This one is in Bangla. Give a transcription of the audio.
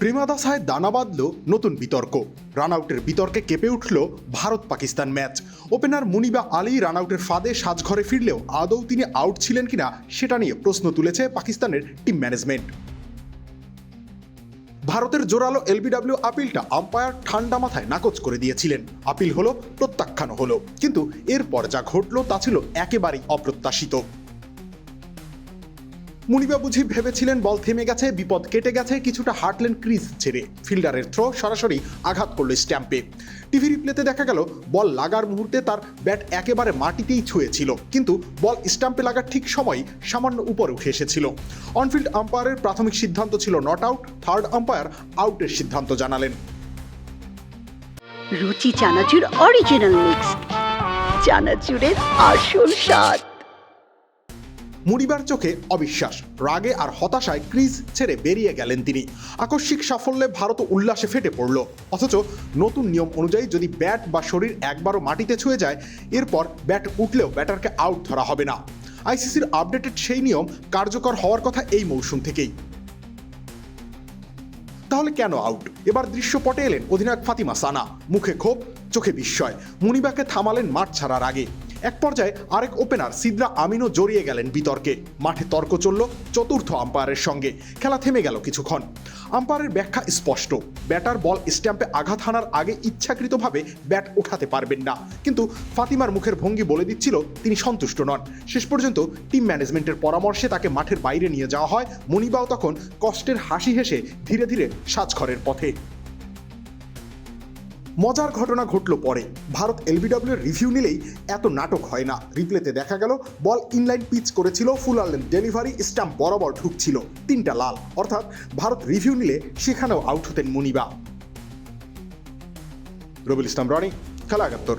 প্রেমাদাসায় দানা বাঁধল নতুন বিতর্ক। রান আউটের বিতর্কে কেঁপে উঠল Bharat Pakistan match. Opener Muneeba Ali run আউটের ফাঁদে সাজঘরে ফিরলেও আদৌ তিনি আউট ছিলেন কিনা সেটা নিয়ে প্রশ্ন তুলেছে পাকিস্তানের টিম ম্যানেজমেন্ট। ভারতের জোরালো এলবিডব্লিউ আপিলটা আম্পায়ার ঠান্ডা মাথায় নাকচ করে দিয়েছিলেন। আপিল হলো প্রত্যাখ্যান হলো। কিন্তু এরপর যা ঘটল তা ছিল একেবারেই অপ্রত্যাশিত। মুনিবা বুঝি ভেবেছিলেন বল থেমে গেছে, বিপদ কেটে গেছে, কিছুটা হার্টলেন ক্রিজ ছেড়ে। ফিল্ডারের থ্রো সরাসরি আঘাত করল স্ট্যাম্পে। টিভি রিপ্লেতে দেখা গেল, বল লাগার মুহূর্তে তার ব্যাট একেবারে মাটিতেই ছুঁয়েছিল। কিন্তু বল স্ট্যাম্পে লাগার ঠিক সময় সামান্য উপরে উঠে এসেছিল। অনফিল্ড আম্পায়ারের প্রাথমিক সিদ্ধান্ত ছিল নট আউট, থার্ড আম্পায়ার আউটের সিদ্ধান্ত জানালেন। রুচি চানাচুর অরিজিনাল মিক্স চানাচুরের আসল স্বাদ। মুনিবার চোখে অবিশ্বাস। রাগে আর হতাশায় ক্রিজ ছেড়ে বেরিয়ে গেলেন তিনি। আকস্মিক সাফল্যে ভারত উল্লাসে ফেটে পড়ল। অথচ নতুন নিয়ম অনুযায়ী যদি ব্যাট বা শরীর একবারও মাটিতে ছুঁয়ে যায়, এরপর ব্যাট উঠলেও ব্যাটারকে আউট ধরা হবে না। আইসিসির আপডেটেড সেই নিয়ম কার্যকর হওয়ার কথা এই মৌসুম থেকেই। তাহলে কেন আউট? এবার দৃশ্যপটে এলেন অধিনায়ক ফাতিমা সানা। মুখে ক্ষোভ, চোখে বিস্ময়। মুনিবাকে থামালেন মাঠ ছাড়ার আগে। এক পর্যায়ে আরেক ওপেনার সিদ্রা আমিনও জড়িয়ে গেলেন বিতর্কে। মাঠে তর্ক চলল চতুর্থ আম্পায়ারের সঙ্গে। খেলা থেমে গেল কিছুক্ষণ। আম্পায়ারের ব্যাখ্যা স্পষ্ট। ব্যাটার বল স্ট্যাম্পে আঘাত হানার আগে ইচ্ছাকৃতভাবে ব্যাট ওঠাতে পারবেন না। কিন্তু ফাতিমার মুখের ভঙ্গি বলে দিচ্ছিল তিনি সন্তুষ্ট নন। শেষ পর্যন্ত টিম ম্যানেজমেন্টের পরামর্শে তাকে মাঠের বাইরে নিয়ে যাওয়া হয়। মনিবাও তখন কষ্টের হাসি হেসে ধীরে ধীরে সাজঘরের পথে। মজার ঘটনা ঘটল পরে। ভারত এলবিডব্লিউর রিভিউ নিলেই এত নাটক হয় না। রিপ্লেতে দেখা গেল, বল ইনলাইন পিচ করেছিল ফুল আলেন ডেলিভারি স্টাম্প বরাবর ঢুকছিল, তিনটা লাল। অর্থাৎ ভারত রিভিউ নিলে সেখানেও আউট হতেন মুনিবা। রবিল ইসলাম, রনি, খেলা একাত্তর।